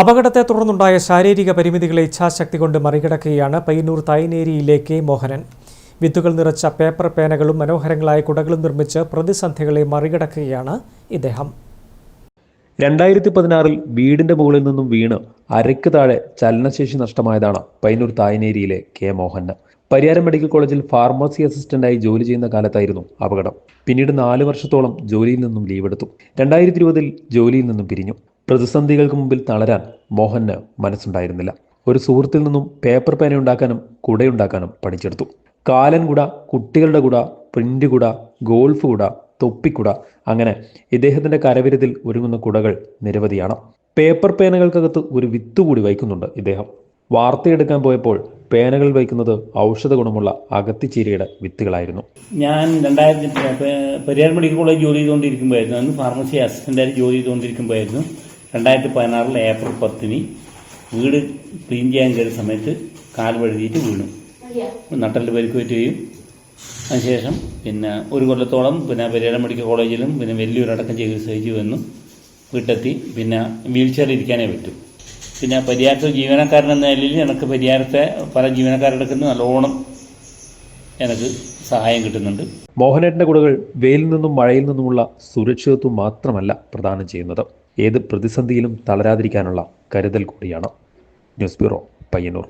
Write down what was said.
അപകടത്തെ തുടർന്നുണ്ടായ ശാരീരിക പരിമിതികളെ ഇച്ഛാശക്തി കൊണ്ട് മറികടക്കുകയാണ് പയ്യന്നൂർ തായ്നേരിയിലെ കെ മോഹനൻ. വിത്തുകൾ നിറച്ച പേപ്പർ പേനകളും മനോഹരങ്ങളായ കുടകളും നിർമ്മിച്ച് പ്രതിസന്ധികളെ മറികടക്കുകയാണ് ഇദ്ദേഹം. രണ്ടായിരത്തി പതിനാറിൽ വീടിന്റെ മുകളിൽ നിന്നും വീണ് അരയ്ക്ക് താഴെ ചലനശേഷി നഷ്ടമായതാണ് പയ്യന്നൂർ തായ്നേരിയിലെ കെ മോഹന് പരിയാരം മെഡിക്കൽ കോളേജിൽ ഫാർമസി അസിസ്റ്റന്റായി ജോലി ചെയ്യുന്ന കാലത്തായിരുന്നു അപകടം. പിന്നീട് നാല് വർഷത്തോളം ജോലിയിൽ നിന്നും ലീവെടുത്തു. രണ്ടായിരത്തി ഇരുപതിൽ ജോലിയിൽ നിന്നും പിരിഞ്ഞു. പ്രതിസന്ധികൾക്ക് മുമ്പിൽ തളരാൻ മോഹന് മനസ്സുണ്ടായിരുന്നില്ല. ഒരു സുഹൃത്തിൽ നിന്നും പേപ്പർ പേന ഉണ്ടാക്കാനും കുടയുണ്ടാക്കാനും പഠിച്ചെടുത്തു. കാലൻ കുട കുട്ടികളുടെ കുട പ്രിന്റ് കുട ഗോൾഫ് കുട തൊപ്പിക്കുട അങ്ങനെ ഇദ്ദേഹത്തിന്റെ കരവിരുതിൽ ഒരുങ്ങുന്ന കുടകൾ നിരവധിയാണ്. പേപ്പർ പേനകൾക്കകത്ത് ഒരു വിത്ത് കൂടി വയ്ക്കുന്നുണ്ട് ഇദ്ദേഹം. വാർത്തയെടുക്കാൻ പോയപ്പോൾ പേനകൾ വയ്ക്കുന്നത് ഔഷധ ഗുണമുള്ള അകത്തിച്ചീരയുടെ വിത്തുകളായിരുന്നു. ഞാൻ രണ്ടായിരത്തി പെരിയാർ മെഡിക്കൽ കോളേജ് ജോലി ചെയ്തുകൊണ്ടിരിക്കുമ്പോഴായിരുന്നു അന്ന് ഫാർമസി അസിസ്റ്റന്റായി ജോലി ചെയ്തുകൊണ്ടിരിക്കുമ്പോഴായിരുന്നു രണ്ടായിരത്തി പതിനാറിൽ ഏപ്രിൽ പത്തിന് വീട് ക്ലീൻ ചെയ്യാൻ കയറിയ സമയത്ത് കാൽ വഴുതിയിട്ട് വീണു. നട്ടലിൽ പരിക്ക് പറ്റുകയും അതിനുശേഷം പിന്നെ ഒരു കൊല്ലത്തോളം പിന്നെ പെരിയാരം മെഡിക്കൽ കോളേജിലും പിന്നെ വലിയൊരടക്കം ചികിത്സിച്ചു വന്നു. വീട്ടെത്തി പിന്നെ വീൽ ചെയറിൽ ഇരിക്കാനേ പറ്റും. പിന്നെ പരിയാരത്തെ ജീവനക്കാരൻ എന്ന നിലയിൽ എനിക്ക് പരിയാരത്തെ പല ജീവനക്കാരുടെ നല്ലോണം എനിക്ക് സഹായം കിട്ടുന്നുണ്ട്. മോഹനേട്ടന്റെ കുടകൾ വെയിലിൽ നിന്നും മഴയിൽ നിന്നുമുള്ള സുരക്ഷിതത്വം മാത്രമല്ല പ്രദാനം ചെയ്യുന്നത്. ഏത് പ്രതിസന്ധിയിലും തളരാതിരിക്കാനുള്ള കരുതൽ കൂടിയാണ് ന്യൂസ് ബ്യൂറോ പയ്യന്നൂർ.